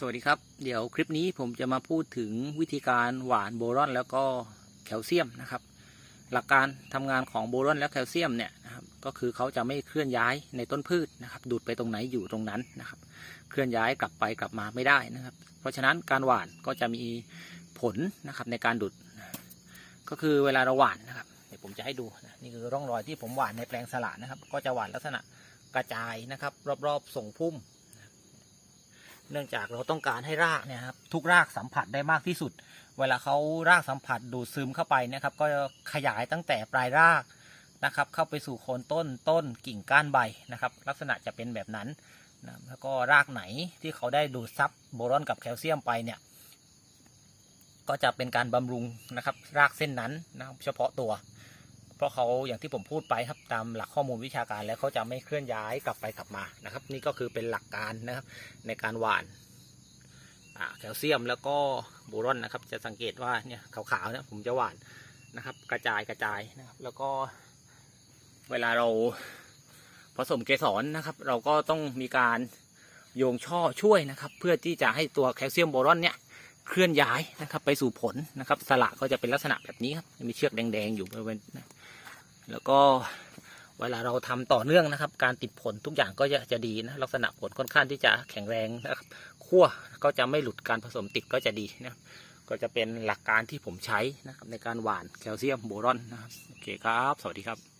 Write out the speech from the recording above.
สวัสดีครับ เดี๋ยวคลิปนี้ผมจะมาพูดถึงวิธีการหวานโบรอนแล้วก็แคลเซียมนะครับ หลักการทำงานของโบรอนและแคลเซียมเนี่ยนะครับก็คือเขาจะไม่เคลื่อนย้ายในต้นพืชนะครับ ดูดไปตรงไหนอยู่ตรงนั้นนะครับ เคลื่อนย้ายกลับไปกลับมาไม่ได้นะครับ เพราะฉะนั้นการหวานก็จะมีผลนะครับในการดูด ก็คือเวลาเราหวานนะครับ เดี๋ยวผมจะให้ดูนะนี่คือร่องรอยที่ผมหวานในแปลงสละนะครับ ก็จะหวานลักษณะกระจายนะครับ รอบๆส่งพุ่ม เนื่องจากเราต้องการให้รากเนี่ยครับทุกรากสัมผัสได้มากที่สุด เวลาเขารากสัมผัสดูดซึมเข้าไปนะครับ ก็ขยายตั้งแต่ปลายรากนะครับ เข้าไปสู่โคนต้นต้นกิ่งก้านใบนะครับ ลักษณะจะเป็นแบบนั้นนะแล้วก็รากไหนที่เขาได้ดูดซับโบรอนกับแคลเซียมไปเนี่ย ก็จะเป็นการบำรุงนะครับ รากเส้นนั้นนะครับเฉพาะตัว เพราะเขาอย่างที่ผมพูดไปครับตามหลักข้อมูลวิชาการแล้วเขาจะไม่เคลื่อนย้ายกลับไปกลับมานะครับ นี่ก็คือเป็นหลักการนะครับในการหว่านแคลเซียมแล้วก็โบรอนนะครับ จะสังเกตว่าเนี่ยขาวๆเนี่ยผมจะหว่านนะครับ กระจายกระจายนะครับ แล้วก็เวลาเราผสมเกสรนะครับ เราก็ต้องมีการโยงช่อช่วยนะครับ เพื่อที่จะให้ตัวแคลเซียมโบรอนเนี่ยเคลื่อนย้ายนะครับไปสู่ผลนะครับ สละก็จะเป็นลักษณะแบบนี้ครับมีเชือกแดงๆอยู่บริเวณนะ แล้วก็เวลาเราทำต่อเนื่องนะครับ การติดผลทุกอย่างก็จะจะดีนะลักษณะผลค่อนข้างที่จะแข็งแรงนะครับขั้วก็จะไม่หลุดการผสมติดก็จะดีนะก็จะเป็นหลักการที่ผมใช้นะครับในการหว่านแคลเซียมโบรอนนะครับโอเคครับ สวัสดีครับ